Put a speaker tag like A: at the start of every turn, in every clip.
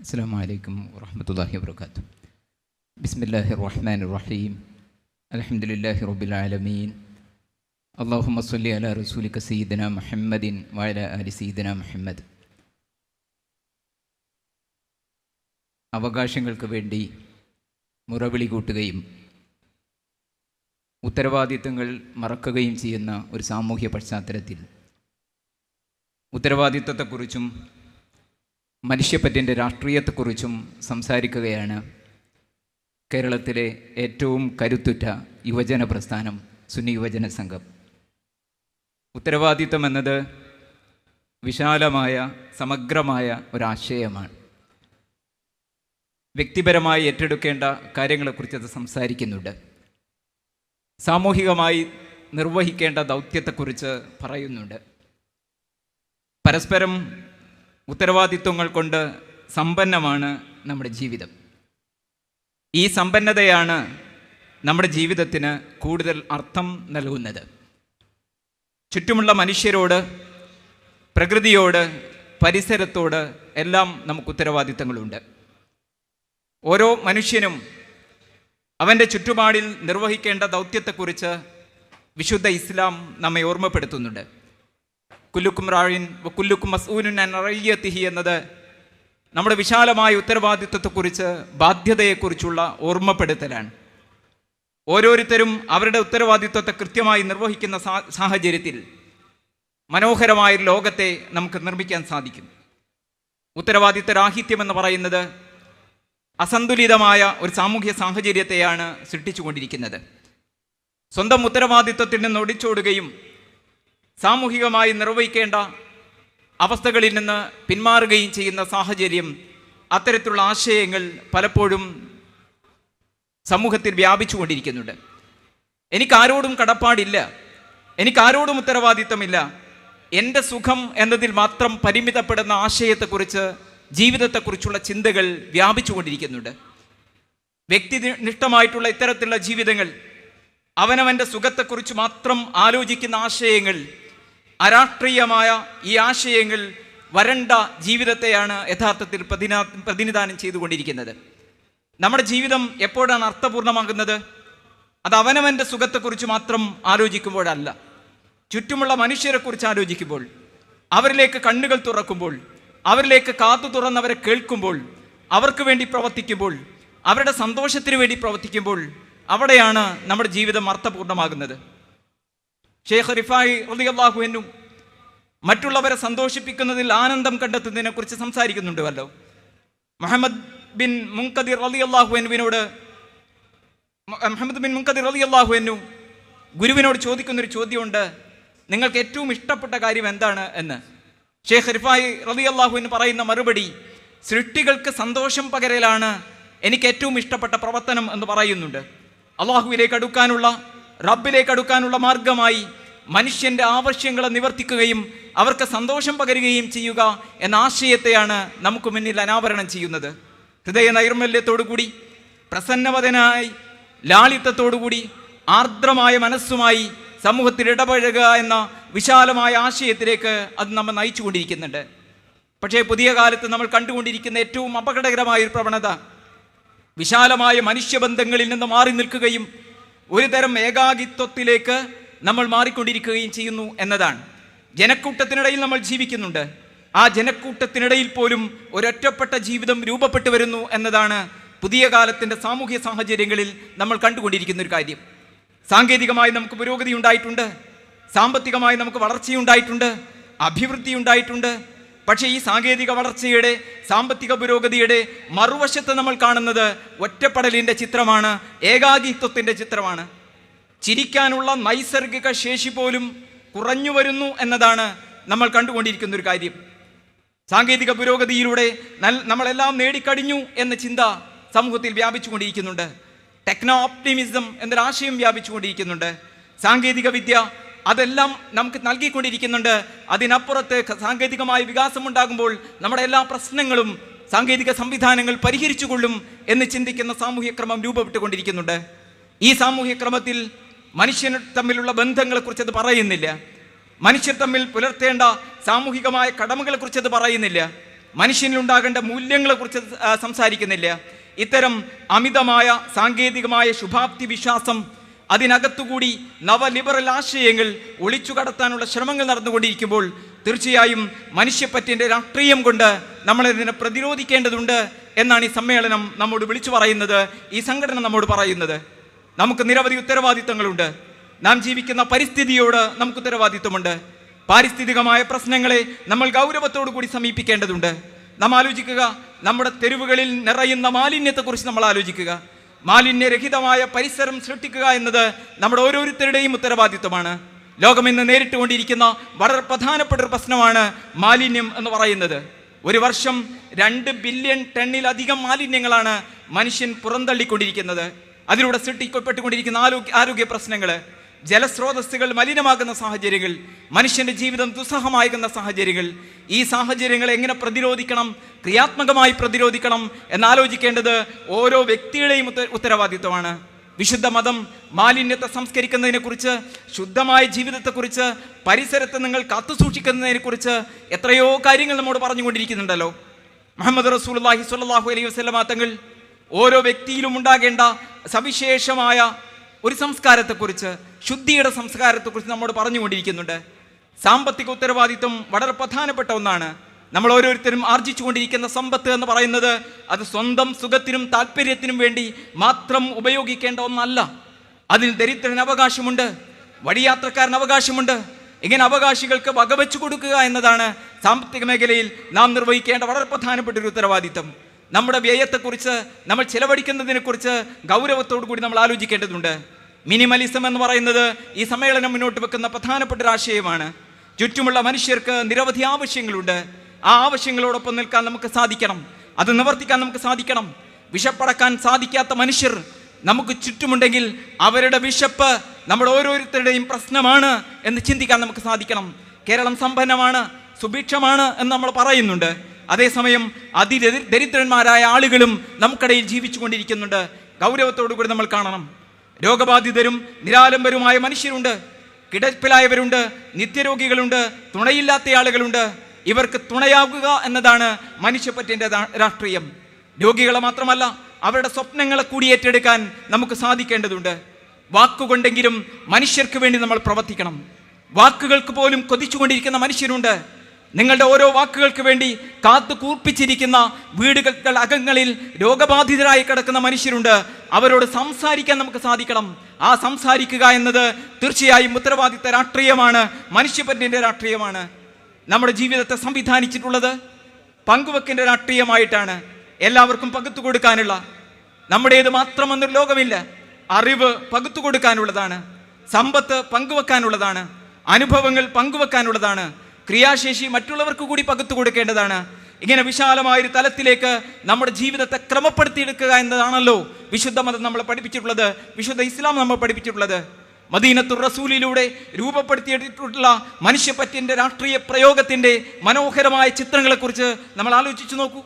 A: السلام عليكم ورحمة الله وبركاته بسم الله الرحمن الرحيم الحمد لله رب العالمين اللهم صل على رسولك سيدنا محمد وعلى آل سيدنا محمد അവകാശങ്ങൾക്ക് വേണ്ടി മുറവിളി കൂട്ടുകയും ഉത്തരവാദിത്തങ്ങൾ മറക്കുകയും ചെയ്യുന്ന ഒരു സാമൂഹ്യ പശ്ചാത്തലത്തിൽ ഉത്തരവാദിത്തത്തെക്കുറിച്ചും മനുഷ്യപ്പറ്റിന്റെ രാഷ്ട്രീയത്തെക്കുറിച്ചും സംസാരിക്കുകയാണ് കേരളത്തിലെ ഏറ്റവും കരുത്തുറ്റ യുവജന പ്രസ്ഥാനം സുന്നി യുവജന സംഘം. ഉത്തരവാദിത്തം എന്നത് വിശാലമായ സമഗ്രമായ ഒരാശയമാണ്. വ്യക്തിപരമായി ഏറ്റെടുക്കേണ്ട കാര്യങ്ങളെക്കുറിച്ച് അത് സംസാരിക്കുന്നുണ്ട്. സാമൂഹികമായി നിർവഹിക്കേണ്ട ദൗത്യത്തെക്കുറിച്ച് പറയുന്നുണ്ട്. പരസ്പരം ഉത്തരവാദിത്വങ്ങൾ കൊണ്ട് സമ്പന്നമാണ് നമ്മുടെ ജീവിതം. ഈ സമ്പന്നതയാണ് നമ്മുടെ ജീവിതത്തിന് കൂടുതൽ അർത്ഥം നൽകുന്നത്. ചുറ്റുമുള്ള മനുഷ്യരോട് പ്രകൃതിയോട് പരിസരത്തോട് എല്ലാം നമുക്ക് ഉത്തരവാദിത്തങ്ങളുണ്ട്. ഓരോ മനുഷ്യനും അവന്റെ ചുറ്റുപാടിൽ നിർവഹിക്കേണ്ട ദൗത്യത്തെക്കുറിച്ച് വിശുദ്ധ ഇസ്ലാം നമ്മെ ഓർമ്മപ്പെടുത്തുന്നുണ്ട്. കുല്ലുക്കും റാഴിൻ കുല്ലുക്കും മസൂനുൻ അനറിയത്തിഹി എന്നത് നമ്മുടെ വിശാലമായ ഉത്തരവാദിത്വത്തെക്കുറിച്ച് ബാധ്യതയെക്കുറിച്ചുള്ള ഓർമ്മപ്പെടുത്തലാണ്. ഓരോരുത്തരും അവരുടെ ഉത്തരവാദിത്വത്തെ കൃത്യമായി നിർവഹിക്കുന്ന സാഹചര്യത്തിൽ മനോഹരമായ ലോകത്തെ നമുക്ക് നിർമ്മിക്കാൻ സാധിക്കും ഉത്തരവാദിത്ത രാഹിത്യം എന്ന് പറയുന്നത് അസന്തുലിതമായ ഒരു സാമൂഹ്യ സാഹചര്യത്തെയാണ് സൃഷ്ടിച്ചുകൊണ്ടിരിക്കുന്നത്. സ്വന്തം ഉത്തരവാദിത്വത്തിൽ നിന്ന് ഒടിച്ചോടുകയും സാമൂഹികമായി നിർവഹിക്കേണ്ട അവസ്ഥകളിൽ നിന്ന് പിന്മാറുകയും ചെയ്യുന്ന സാഹചര്യം അത്തരത്തിലുള്ള ആശയങ്ങൾ പലപ്പോഴും സമൂഹത്തിൽ വ്യാപിച്ചുകൊണ്ടിരിക്കുന്നുണ്ട്. എനിക്കാരോടും കടപ്പാടില്ല. എനിക്കാരോടും ഉത്തരവാദിത്തമില്ല. എന്റെ സുഖം എന്നതിൽ മാത്രം പരിമിതപ്പെടുന്ന ആശയത്തെക്കുറിച്ച് ജീവിതത്തെക്കുറിച്ചുള്ള ചിന്തകൾ വ്യാപിച്ചുകൊണ്ടിരിക്കുന്നുണ്ട്. വ്യക്തിനിഷ്ഠമായിട്ടുള്ള ഇത്തരത്തിലുള്ള ജീവിതങ്ങൾ അവനവന്റെ സുഖത്തെക്കുറിച്ച് മാത്രം ആലോചിക്കുന്ന ആശയങ്ങൾ അരാഷ്ട്രീയമായ ഈ ആശയങ്ങൾ വരണ്ട ജീവിതത്തെയാണ് യഥാർത്ഥത്തിൽ പ്രതിനാ പ്രതിനിധാനം ചെയ്തുകൊണ്ടിരിക്കുന്നത്. നമ്മുടെ ജീവിതം എപ്പോഴാണ് അർത്ഥപൂർണമാകുന്നത്? അത് അവനവന്റെ സുഖത്തെക്കുറിച്ച് മാത്രം ആലോചിക്കുമ്പോഴല്ല. ചുറ്റുമുള്ള മനുഷ്യരെക്കുറിച്ച് ആലോചിക്കുമ്പോൾ അവരിലേക്ക് കണ്ണുകൾ തുറക്കുമ്പോൾ അവരിലേക്ക് കാത്തു തുറന്നവരെ കേൾക്കുമ്പോൾ അവർക്ക് വേണ്ടി പ്രവർത്തിക്കുമ്പോൾ അവരുടെ സന്തോഷത്തിന് വേണ്ടി പ്രവർത്തിക്കുമ്പോൾ അവിടെയാണ് നമ്മുടെ ജീവിതം അർത്ഥപൂർണമാകുന്നത് ഷെയ്ഖ് റിഫായി റളിയല്ലാഹു എന്നും മറ്റുള്ളവരെ സന്തോഷിപ്പിക്കുന്നതിൽ ആനന്ദം കണ്ടെത്തുന്നതിനെ കുറിച്ച് സംസാരിക്കുന്നുണ്ട് വല്ലോ. മുഹമ്മദ് ബിൻ മുൻകദിർ റളിയല്ലാഹു എന്നുവിനോട് മുഹമ്മദ് ബിൻ മുൻകദിർ റളിയല്ലാഹു എന്നു ഗുരുവിനോട് ചോദിക്കുന്നൊരു ചോദ്യമുണ്ട്. നിങ്ങൾക്ക് ഏറ്റവും ഇഷ്ടപ്പെട്ട കാര്യം എന്താണ് എന്ന്? ഷെയ്ഖ് റിഫായി റളിയല്ലാഹു എന്ന് പറയുന്ന മറുപടി സൃഷ്ടികൾക്ക് സന്തോഷം പകരലാണ് എനിക്ക് ഏറ്റവും ഇഷ്ടപ്പെട്ട പ്രവർത്തനം എന്ന് പറയുന്നുണ്ട്. അള്ളാഹുവിലേക്ക് അടുക്കാനുള്ള റബ്ബിലേക്ക് അടുക്കാനുള്ള മാർഗമായി മനുഷ്യന്റെ ആവശ്യങ്ങളെ നിവർത്തിക്കുകയും അവർക്ക് സന്തോഷം പകരുകയും ചെയ്യുക എന്ന ആശയത്തെയാണ് നമുക്ക് മുന്നിൽ അനാവരണം ചെയ്യുന്നത്. ഹൃദയ നൈർമല്യത്തോടുകൂടി പ്രസന്നവതനായി ലാളിത്തത്തോടുകൂടി ആർദ്രമായ മനസ്സുമായി സമൂഹത്തിൽ ഇടപഴകുക എന്ന വിശാലമായ ആശയത്തിലേക്ക് അത് നമ്മെ നയിച്ചുകൊണ്ടിരിക്കുന്നുണ്ട്. പക്ഷേ പുതിയ കാലത്ത് നമ്മൾ കണ്ടുകൊണ്ടിരിക്കുന്ന ഏറ്റവും അപകടകരമായ ഒരു പ്രവണത വിശാലമായ മനുഷ്യബന്ധങ്ങളിൽ നിന്ന് മാറി നിൽക്കുകയും ഒരുതരം ഏകാകിത്വത്തിലേക്ക് നമ്മൾ മാറിക്കൊണ്ടിരിക്കുകയും ചെയ്യുന്നു എന്നതാണ്. ജനക്കൂട്ടത്തിനിടയിൽ നമ്മൾ ജീവിക്കുന്നുണ്ട്. ആ ജനക്കൂട്ടത്തിനിടയിൽ പോലും ഒരൊറ്റപ്പെട്ട ജീവിതം രൂപപ്പെട്ടു വരുന്നു എന്നതാണ് പുതിയ കാലത്തിന്റെ സാമൂഹ്യ സാഹചര്യങ്ങളിൽ നമ്മൾ കണ്ടുകൊണ്ടിരിക്കുന്ന ഒരു കാര്യം. സാങ്കേതികമായി നമുക്ക് പുരോഗതി ഉണ്ടായിട്ടുണ്ട്. സാമ്പത്തികമായി നമുക്ക് വളർച്ചയുണ്ടായിട്ടുണ്ട് അഭിവൃദ്ധി ഉണ്ടായിട്ടുണ്ട്. പക്ഷേ ഈ സാങ്കേതിക വളർച്ചയുടെ സാമ്പത്തിക പുരോഗതിയുടെ മറുവശത്ത് നമ്മൾ കാണുന്നത് ഒറ്റപ്പെടലിന്റെ ചിത്രമാണ് ഏകാകിത്വത്തിന്റെ ചിത്രമാണ്. ചിരിക്കാനുള്ള നൈസർഗിക ശേഷി പോലും കുറഞ്ഞു വരുന്നു എന്നതാണ് നമ്മൾ കണ്ടുകൊണ്ടിരിക്കുന്ന ഒരു കാര്യം. സാങ്കേതിക പുരോഗതിയിലൂടെ നമ്മളെല്ലാം നേടിക്കഴിഞ്ഞു എന്ന ചിന്ത സമൂഹത്തിൽ വ്യാപിച്ചുകൊണ്ടിരിക്കുന്നുണ്ട്. Techno optimism എന്നൊരാശയം വ്യാപിച്ചുകൊണ്ടിരിക്കുന്നുണ്ട്. സാങ്കേതിക വിദ്യ അതെല്ലാം നമുക്ക് നൽകിക്കൊണ്ടിരിക്കുന്നുണ്ട്. അതിനപ്പുറത്ത് സാങ്കേതികമായ വികാസം ഉണ്ടാകുമ്പോൾ നമ്മുടെ എല്ലാ പ്രശ്നങ്ങളും സാങ്കേതിക സംവിധാനങ്ങൾ പരിഹരിച്ചുകൊള്ളും എന്ന് ചിന്തിക്കുന്ന സാമൂഹ്യക്രമം രൂപപ്പെട്ടുകൊണ്ടിരിക്കുന്നുണ്ട്. ഈ സാമൂഹ്യ മനുഷ്യർ തമ്മിലുള്ള ബന്ധങ്ങളെക്കുറിച്ച് അത് പറയുന്നില്ല. മനുഷ്യർ തമ്മിൽ പുലർത്തേണ്ട സാമൂഹികമായ കടമകളെക്കുറിച്ച് അത് പറയുന്നില്ല. മനുഷ്യനിലുണ്ടാകേണ്ട മൂല്യങ്ങളെക്കുറിച്ച് സംസാരിക്കുന്നില്ല. ഇത്തരം അമിതമായ സാങ്കേതികമായ ശുഭാപ്തി വിശ്വാസം അതിനകത്തുകൂടി നവലിബറൽ ആശയങ്ങൾ ഒളിച്ചു കടത്താനുള്ള ശ്രമങ്ങൾ നടന്നുകൊണ്ടിരിക്കുമ്പോൾ തീർച്ചയായും മനുഷ്യപ്പറ്റിന്റെ രാഷ്ട്രീയം കൊണ്ട് നമ്മളിതിനെ പ്രതിരോധിക്കേണ്ടതുണ്ട് എന്നാണ് ഈ സമ്മേളനം നമ്മോട് വിളിച്ചു പറയുന്നത് ഈ സംഘടന നമ്മോട് പറയുന്നത്. നമുക്ക് നിരവധി ഉത്തരവാദിത്തങ്ങളുണ്ട്. നാം ജീവിക്കുന്ന പരിസ്ഥിതിയോട് നമുക്ക് ഉത്തരവാദിത്തമുണ്ട് പാരിസ്ഥിതികമായ പ്രശ്നങ്ങളെ നമ്മൾ ഗൗരവത്തോടു കൂടി സമീപിക്കേണ്ടതുണ്ട്. നാം ആലോചിക്കുക നമ്മുടെ തെരുവുകളിൽ നിറയുന്ന മാലിന്യത്തെക്കുറിച്ച് നമ്മൾ ആലോചിക്കുക. മാലിന്യരഹിതമായ പരിസരം സൃഷ്ടിക്കുക എന്നത് നമ്മുടെ ഓരോരുത്തരുടെയും ഉത്തരവാദിത്തമാണ് ലോകം ഇന്ന് നേരിട്ടുകൊണ്ടിരിക്കുന്ന വളരെ പ്രധാനപ്പെട്ട ഒരു പ്രശ്നമാണ് മാലിന്യം എന്ന് പറയുന്നത്. ഒരു വർഷം രണ്ട് ബില്യൺ ടണ്ണിലധികം മാലിന്യങ്ങളാണ് മനുഷ്യൻ പുറന്തള്ളിക്കൊണ്ടിരിക്കുന്നത്. അതിലൂടെ സൃഷ്ടിക്കപ്പെട്ടുകൊണ്ടിരിക്കുന്ന ആരോഗ്യ ആരോഗ്യ പ്രശ്നങ്ങൾ ജലസ്രോതസ്സുകൾ മലിനമാകുന്ന സാഹചര്യങ്ങൾ മനുഷ്യന്റെ ജീവിതം ദുസ്സഹമാകുന്ന സാഹചര്യങ്ങൾ ഈ സാഹചര്യങ്ങളെ എങ്ങനെ പ്രതിരോധിക്കണം ക്രിയാത്മകമായി പ്രതിരോധിക്കണം എന്നാലോചിക്കേണ്ടത് ഓരോ വ്യക്തിയുടെയും ഉത്ത- ഉത്തരവാദിത്വമാണ്. വിശുദ്ധ മതം മാലിന്യത്തെ സംസ്കരിക്കുന്നതിനെക്കുറിച്ച് ശുദ്ധമായ ജീവിതത്തെക്കുറിച്ച് പരിസരത്ത് നിങ്ങൾ കാത്തുസൂക്ഷിക്കുന്നതിനെക്കുറിച്ച് എത്രയോ കാര്യങ്ങൾ നമ്മോട് പറഞ്ഞുകൊണ്ടിരിക്കുന്നുണ്ടല്ലോ. മുഹമ്മദ് റസൂലുള്ളാഹി സ്വല്ലല്ലാഹു അലൈഹി വസല്ലമ തങ്ങൾ ഓരോ വ്യക്തിയിലും ഉണ്ടാകേണ്ട സവിശേഷമായ ഒരു സംസ്കാരത്തെക്കുറിച്ച് ശുദ്ധിയുടെ സംസ്കാരത്തെക്കുറിച്ച് നമ്മോട് പറഞ്ഞുകൊണ്ടിരിക്കുന്നുണ്ട്. സാമ്പത്തിക ഉത്തരവാദിത്വം വളരെ പ്രധാനപ്പെട്ട ഒന്നാണ്. നമ്മൾ ഓരോരുത്തരും ആർജിച്ചുകൊണ്ടിരിക്കുന്ന സമ്പത്ത് എന്ന് പറയുന്നത് അത് സ്വന്തം സുഖത്തിനും താല്പര്യത്തിനും വേണ്ടി മാത്രം ഉപയോഗിക്കേണ്ട ഒന്നല്ല. അതിന് ദരിദ്രന് അവകാശമുണ്ട് വഴിയാത്രക്കാരന് അവകാശമുണ്ട്. ഇങ്ങനെ അവകാശികൾക്ക് വകവെച്ചു കൊടുക്കുക എന്നതാണ് സാമ്പത്തിക മേഖലയിൽ നാം നിർവഹിക്കേണ്ട വളരെ പ്രധാനപ്പെട്ട ഒരു ഉത്തരവാദിത്തം നമ്മുടെ വ്യയത്തെക്കുറിച്ച് നമ്മൾ ചിലവഴിക്കുന്നതിനെക്കുറിച്ച് ഗൗരവത്തോടു കൂടി നമ്മൾ ആലോചിക്കേണ്ടതുണ്ട്. മിനിമലിസം എന്ന് പറയുന്നത് ഈ സമ്മേളനം മുന്നോട്ട് വെക്കുന്ന പ്രധാനപ്പെട്ട ഒരു ആശയമാണ്. ചുറ്റുമുള്ള മനുഷ്യർക്ക് നിരവധി ആവശ്യങ്ങളുണ്ട്. ആ ആവശ്യങ്ങളോടൊപ്പം നിൽക്കാൻ നമുക്ക് സാധിക്കണം. അത് നിവർത്തിക്കാൻ നമുക്ക് സാധിക്കണം. വിശപ്പടക്കാൻ സാധിക്കാത്ത മനുഷ്യർ നമുക്ക് ചുറ്റുമുണ്ടെങ്കിൽ അവരുടെ വിശപ്പ് നമ്മുടെ ഓരോരുത്തരുടെയും പ്രശ്നമാണ് എന്ന് ചിന്തിക്കാൻ നമുക്ക് സാധിക്കണം. കേരളം സമ്പന്നമാണ് സുഭിക്ഷമാണ് എന്ന് നമ്മൾ പറയുന്നുണ്ട്. അതേസമയം അതി ദരിദ്രന്മാരായ ആളുകളും നമുക്കിടയിൽ ജീവിച്ചു കൊണ്ടിരിക്കുന്നുണ്ട് ഗൗരവത്തോടു കൂടി നമ്മൾ കാണണം. രോഗബാധിതരും നിരാലംബരുമായ മനുഷ്യരുണ്ട്. കിടപ്പിലായവരുണ്ട്. നിത്യരോഗികളുണ്ട്. തുണയില്ലാത്ത ആളുകളുണ്ട്. ഇവർക്ക് തുണയാകുക എന്നതാണ് മനുഷ്യപ്പറ്റിന്റെ രാഷ്ട്രീയം. രോഗികളെ മാത്രമല്ല അവരുടെ സ്വപ്നങ്ങളെ കൂടി ഏറ്റെടുക്കാൻ നമുക്ക് സാധിക്കേണ്ടതുണ്ട്. വാക്കുകൊണ്ടെങ്കിലും മനുഷ്യർക്ക് വേണ്ടി നമ്മൾ പ്രവർത്തിക്കണം. വാക്കുകൾക്ക് പോലും കൊതിച്ചുകൊണ്ടിരിക്കുന്ന മനുഷ്യരുണ്ട്. നിങ്ങളുടെ ഓരോ വാക്കുകൾക്ക് വേണ്ടി കാത്തു കൂർപ്പിച്ചിരിക്കുന്ന വീടുകൾ അകങ്ങളിൽ രോഗബാധിതരായി കിടക്കുന്ന മനുഷ്യരുണ്ട്. അവരോട് സംസാരിക്കാൻ നമുക്ക് സാധിക്കണം. ആ സംസാരിക്കുക എന്നത് തീർച്ചയായും ഉത്തരവാദിത്ത രാഷ്ട്രീയമാണ്. മനുഷ്യപ്പറ്റിന്റെ രാഷ്ട്രീയമാണ്. നമ്മുടെ ജീവിതത്തെ സംവിധാനിച്ചിട്ടുള്ളത് പങ്കുവെക്കിന്റെ രാഷ്ട്രീയമായിട്ടാണ്. എല്ലാവർക്കും പകുത്തു കൊടുക്കാനുള്ള. നമ്മുടേത് മാത്രമെന്നൊരു ലോകമില്ല. അറിവ് പകുത്തു കൊടുക്കാനുള്ളതാണ്. സമ്പത്ത് പങ്കുവെക്കാനുള്ളതാണ്. അനുഭവങ്ങൾ പങ്കുവെക്കാനുള്ളതാണ്. ക്രിയാശേഷി മറ്റുള്ളവർക്ക് കൂടി പകുത്തു കൊടുക്കേണ്ടതാണ്. ഇങ്ങനെ വിശാലമായ ഒരു തലത്തിലേക്ക് നമ്മുടെ ജീവിതത്തെ ക്രമപ്പെടുത്തിയെടുക്കുക എന്നതാണല്ലോ വിശുദ്ധ മതം നമ്മളെ പഠിപ്പിച്ചിട്ടുള്ളത്. വിശുദ്ധ ഇസ്ലാം നമ്മൾ പഠിപ്പിച്ചിട്ടുള്ളത്. മദീനത്തു റസൂലിലൂടെ രൂപപ്പെടുത്തിയിട്ടുള്ള മനുഷ്യപ്പറ്റിന്റെ രാഷ്ട്രീയ പ്രയോഗത്തിന്റെ മനോഹരമായ ചിത്രങ്ങളെക്കുറിച്ച് നമ്മൾ ആലോചിച്ചു നോക്കൂ.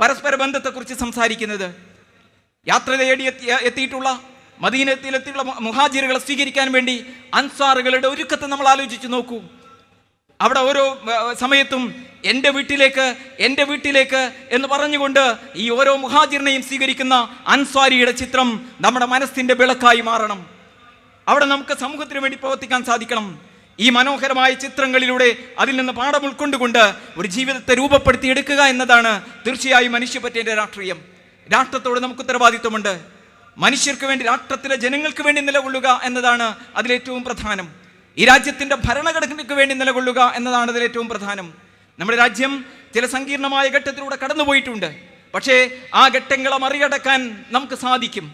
A: പരസ്പര ബന്ധത്തെക്കുറിച്ച് സംസാരിക്കുന്നത്. യാത്ര തേടി എത്തി എത്തിയിട്ടുള്ള മദീനത്തിലെത്തിയുള്ള മുഹാജിറുകളെ സ്വീകരിക്കാൻ വേണ്ടി അൻസാറുകളുടെ ഒരുക്കത്തെ നമ്മൾ ആലോചിച്ച് നോക്കൂ. അവിടെ ഓരോ സമയത്തും എന്റെ വീട്ടിലേക്ക് എന്റെ വീട്ടിലേക്ക് എന്ന് പറഞ്ഞുകൊണ്ട് ഈ ഓരോ മുഹാജിറിനെയും സ്വീകരിക്കുന്ന അൻസ്വാരിയുടെ ചിത്രം നമ്മുടെ മനസ്സിന്റെ വിളക്കായി മാറണം. അവിടെ നമുക്ക് സമൂഹത്തിന് വേണ്ടി പ്രവർത്തിക്കാൻ സാധിക്കണം. ഈ മനോഹരമായ ചിത്രങ്ങളിലൂടെ അതിൽ നിന്ന് പാഠം ഉൾക്കൊണ്ടുകൊണ്ട് ഒരു ജീവിതത്തെ രൂപപ്പെടുത്തിയെടുക്കുക എന്നതാണ് തീർച്ചയായും മനുഷ്യപ്പറ്റേന്റെ രാഷ്ട്രീയം. രാഷ്ട്രത്തോട് നമുക്ക് ഉത്തരവാദിത്വമുണ്ട്. മനുഷ്യർക്ക് വേണ്ടി രാഷ്ട്രത്തിലെ ജനങ്ങൾക്ക് വേണ്ടി നിലകൊള്ളുക എന്നതാണ് അതിലേറ്റവും പ്രധാനം. ഈ രാജ്യത്തിന്റെ ഭരണഘടനയ്ക്ക് വേണ്ടി നിലകൊള്ളുക എന്നതാണ് അതിൽ ഏറ്റവും പ്രധാനം. നമ്മുടെ രാജ്യം ചില സങ്കീർണമായ ഘട്ടത്തിലൂടെ കടന്നുപോയിട്ടുണ്ട്. പക്ഷേ ആ ഘട്ടങ്ങളെ മറികടക്കാൻ നമുക്ക് സാധിക്കും.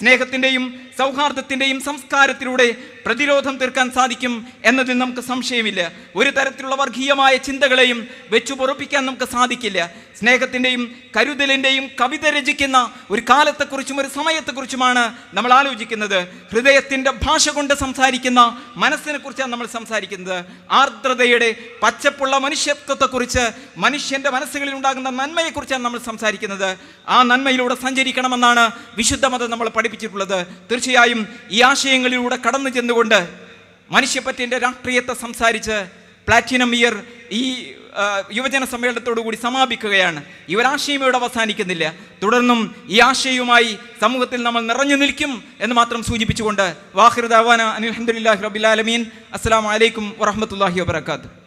A: സ്നേഹത്തിന്റെയും സൗഹാർദ്ദത്തിന്റെയും സംസ്കാരത്തിലൂടെ പ്രതിരോധം തീർക്കാൻ സാധിക്കും എന്നതിൽ നമുക്ക് സംശയമില്ല. ഒരു തരത്തിലുള്ള വർഗീയമായ ചിന്തകളെയും വെച്ചു പൊറപ്പിക്കാൻ നമുക്ക് സാധിക്കില്ല. സ്നേഹത്തിന്റെയും കരുതലിന്റെയും കവിത രചിക്കുന്ന ഒരു കാലത്തെക്കുറിച്ചും ഒരു സമയത്തെക്കുറിച്ചുമാണ് നമ്മൾ ആലോചിക്കുന്നത്. ഹൃദയത്തിന്റെ ഭാഷ കൊണ്ട് സംസാരിക്കുന്ന മനസ്സിനെ കുറിച്ചാണ് നമ്മൾ സംസാരിക്കുന്നത്. ആർദ്രതയുടെ പച്ചപ്പുള്ള മനുഷ്യത്വത്തെക്കുറിച്ച് മനുഷ്യന്റെ മനസ്സുകളിൽ ഉണ്ടാകുന്ന നന്മയെക്കുറിച്ചാണ് നമ്മൾ സംസാരിക്കുന്നത്. ആ നന്മയിലൂടെ സഞ്ചരിക്കണമെന്നാണ് വിശുദ്ധ മതം നമ്മൾ പഠിപ്പിച്ചിട്ടുള്ളത്. തീർച്ചയായും ഈ ആശയങ്ങളിലൂടെ കടന്നു ചെന്നുകൊണ്ട് മനുഷ്യപ്പറ്റിന്റെ രാഷ്ട്രീയത്തെ സംസാരിച്ച് പ്ലാറ്റിനം ഇയർ ഈ യുവജന സമ്മേളനത്തോടു കൂടി സമാപിക്കുകയാണ്. ഈ ഒരാശയം ഇവിടെ അവസാനിക്കുന്നില്ല. തുടർന്നും ഈ ആശയവുമായി സമൂഹത്തിൽ നമ്മൾ നിറഞ്ഞു നിൽക്കും എന്ന് മാത്രം സൂചിപ്പിച്ചുകൊണ്ട് വാഹിർ ദാവാന അനിൽഹമുല്ലാഹി റബിലാലമീൻ അസ്സാം വലൈക്കും വറഹമത്തല്ലാഹി വാബർക്കാത്തു